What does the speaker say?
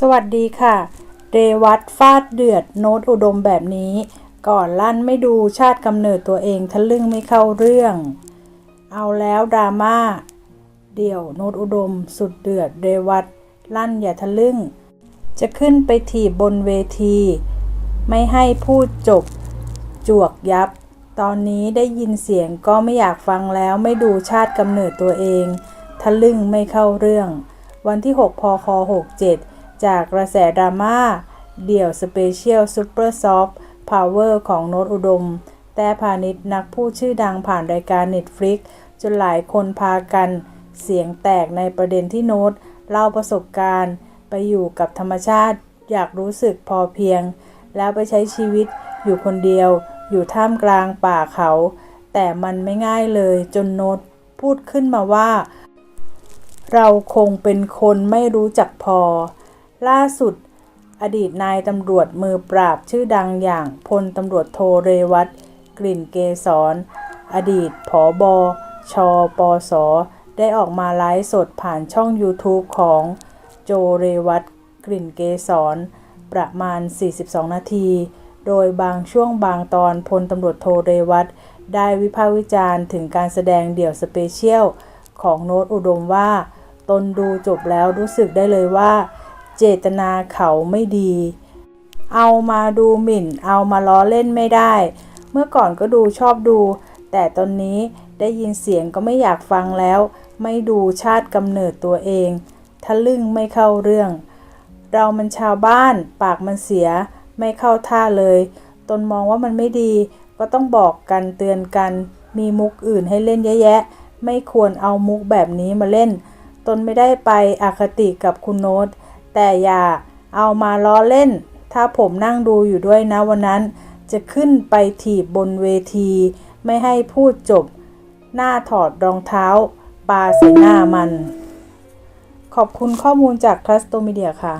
สวัสดีค่ะ เรวัตฟาดเดือดโน้ตอุดมแบบนี้ ก่อนลั่นไม่ดูชาติกำเนิดตัวเองทะลึ่งไม่เข้าเรื่อง เอาแล้วดราม่า เดี่ยวโน้ตอุดม สุดเดือดเรวัตลั่นอย่าทะลึ่ง จะขึ้นไปถีบบนเวที ไม่ให้พูดจบ จวกยับ ตอนนี้ได้ยินเสียงก็ไม่อยากฟังแล้วไม่ดูชาติกำเนิดตัวเอง ทะลึ่งไม่เข้าเรื่อง วันที่ 6 พค 67 จากกระแสดราม่าเดี่ยวสเปเชียลซูเปอร์ซอฟต์พาวเวอร์ของโน้ตอุดม แต่พาณิชย์นักพูดชื่อดังผ่านรายการ Netflix จนหลายคนพากันเสียงแตกในประเด็นที่โน้ตเล่าประสบการณ์ ไปอยู่กับธรรมชาติอยากรู้สึกพอเพียง แล้วไปใช้ชีวิตอยู่คนเดียว อยู่ท่ามกลางป่าเขา แต่มันไม่ง่ายเลยจนโน้ตพูดขึ้นมาว่า เราคงเป็นคนไม่รู้จักพอ ล่าสุด อดีตนายตำรวจมือปราบชื่อดังอย่างพลตำรวจโทเรวัตกลิ่นเกษรอดีตผอบอชอปอสอได้ออกมาไลฟ์สดผ่านช่อง YouTube ของโจเรวัตกลิ่นเกษรประมาณ 42 นาที โดยบางช่วงบางตอนพลตำรวจโทเรวัตได้วิพากษ์วิจารณ์ถึงการแสดงเดี่ยวสเปเชียลของโน้ตอุดมว่า ตนดูจบแล้วรู้สึกได้เลยว่า เจตนาเขาไม่ดี เอามาดูหมิ่น เอามาล้อเล่นไม่ได้ เมื่อก่อนก็ดูชอบดู แต่ตอนนี้ได้ยินเสียงก็ไม่อยากฟังแล้ว ไม่ดูชาติกำเนิดตัวเองทะลึ่งไม่เข้าเรื่อง เรามันชาวบ้านปากมันเสียไม่เข้าท่าเลย ตนมองว่ามันไม่ดี ก็ต้องบอกกันเตือนกัน มีมุกอื่นให้เล่นเยอะแยะ ไม่ควรเอามุกแบบนี้มาเล่น ตนไม่ได้ไปอคติกับคุณโน้ต แต่อย่าเอามาล้อเล่น ถ้าผมนั่งดูอยู่ด้วยนะวันนั้น จะขึ้นไปถีบบนเวที ไม่ให้พูดจบ หน้าถอดรองเท้าปาใส่หน้ามัน ขอบคุณข้อมูลจากคลัสโตมีเดียค่ะ